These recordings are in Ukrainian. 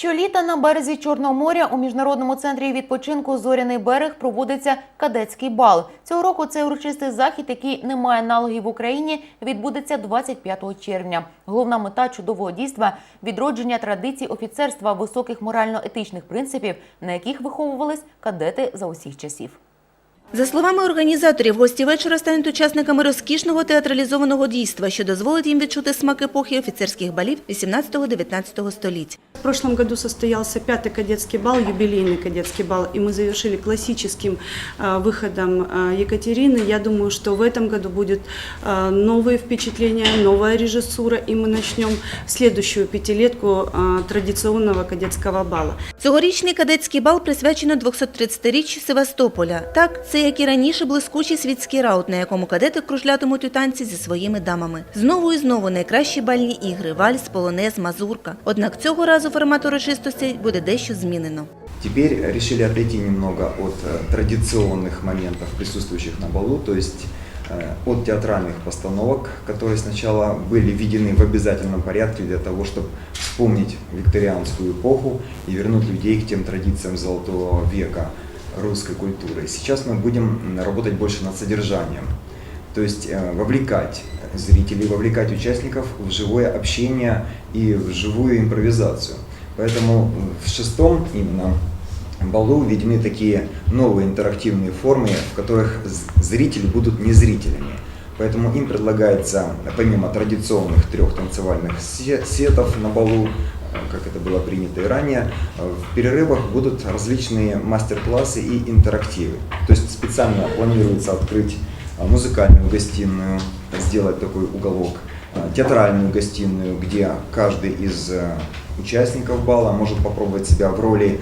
Щоліта на березі Чорного моря у міжнародному центрі відпочинку Зоряний берег проводиться кадетський бал. Цього року цей урочистий захід, який не має аналогів в Україні, відбудеться 25 червня. Головна мета чудового дійства відродження традицій офіцерства високих морально-етичних принципів, на яких виховувались кадети за усіх часів. За словами організаторів, гості вечора стануть учасниками розкішного театралізованого дійства, що дозволить їм відчути смак епохи офіцерських балів 18-19 століть. В прошлом году состоялся пятый кадетский бал, юбилейный кадетский бал, и мы завершили классическим э, выходом э, Екатерины. Я думаю, что в этом году будет э, новые впечатления, новая режиссура, и мы начнем следующую пятилетку э, традиционного кадетского бала. Цьогорічний кадетський бал присвячено 230-річчю Севастополя. Так, це як і раніше блискучий світський раут, на якому кадети кружлятимуть у танці зі своїми дамами. Знову і знову найкращі бальні ігри, вальс, полонез, мазурка. Однак цього разу формат урочистостей буде дещо змінено. Теперь решили отойти немного от э, традиционных моментов, присутствующих на балу, то есть э, от театральных постановок, которые сначала были введены в обязательном порядке для того, чтобы вспомнить викторианскую эпоху и вернуть людей к тем традициям золотого века русской культуры. Сейчас мы будем работать больше над содержанием, то есть э, вовлекать зрителей, вовлекать участников в живое общение и в живую импровизацию. Поэтому в шестом именно балу введены такие новые интерактивные формы, в которых зрители будут не зрителями. Поэтому им предлагается, помимо традиционных трех танцевальных се- сетов на балу, э, как это было принято и ранее, э, в перерывах будут различные мастер-классы и интерактивы. То есть специально планируется открыть э, музыкальную гостиную, сделать такой уголок, театральную гостиную, где каждый из э, участников бала может попробовать себя в роли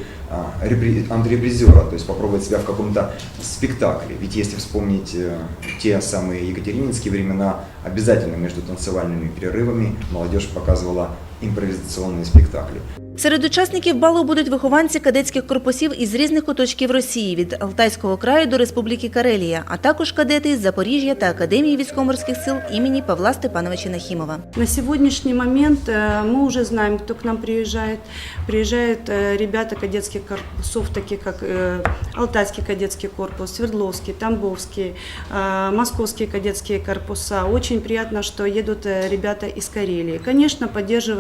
репре- антрепризера, то есть попробовать себя в каком-то спектакле. Ведь если вспомнить э, те самые екатерининские времена, обязательно между танцевальными перерывами молодежь показывала импровизационные спектакли. Серед учасників балу будуть вихованці кадетських корпусів із різних куточків Росії від Алтайського краю до Республіки Карелія, а також кадети із Запоріжжя та Академії військово-морських сил імені Павла Степановича Нахімова. На сегодняшний момент э, мы уже знаем, кто к нам приезжает. Приезжают э, ребята кадетских корпусов, такие как э, Алтайский кадетский корпус, Свердловский, Тамбовский, э, Московские кадетские корпуса. Очень приятно, что едут э, ребята из Карелии. Конечно,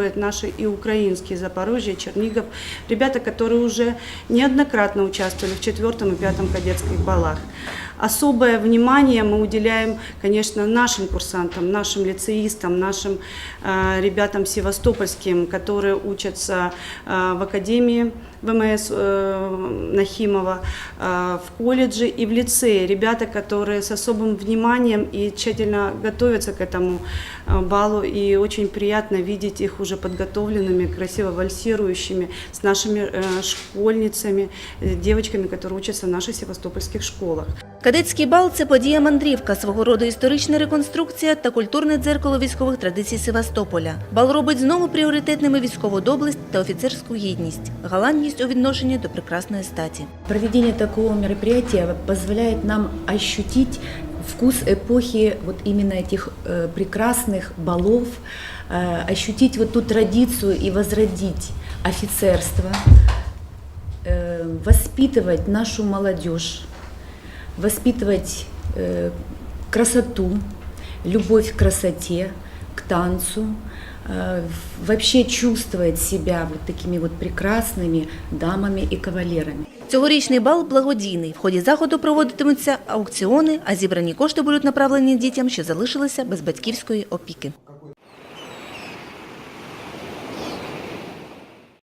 поддерживают наши и украинские Запорожье, Чернигов. Ребята, которые уже неоднократно участвовали в четвертом и пятом кадетских балах. Особое внимание мы уделяем, конечно, нашим курсантам, нашим лицеистам, нашим э, ребятам севастопольским, которые учатся э, в Академии ВМС э, Нахимова, э, в колледже и в лицее. Ребята, которые с особым вниманием и тщательно готовятся к этому э, балу. И очень приятно видеть их уже подготовленными, красиво вальсирующими с нашими э, школьницами, э, девочками, которые учатся в наших севастопольских школах. Кадетський бал це подія мандрівка, свого роду історична реконструкція та культурне дзеркало військових традицій Севастополя. Бал робить знову пріоритетними військову доблесть та офіцерську гідність, галантність у відношенні до прекрасної статі. Проведение такого мероприятия позволяет нам ощутить вкус эпохи вот именно этих э, прекрасных балов, э, ощутить вот ту традицию и возродить офицерство, э, воспитывать нашу молодежь, воспитывать э, красоту, любовь к красоте, к танцу, э, вообще чувствовать себя вот такими вот прекрасными дамами и кавалерами. Цьогорічний бал благодійний. В ході заходу проводитимуться аукціони, а зібрані кошти будуть направлені дітям, що залишилися без батьківської опіки.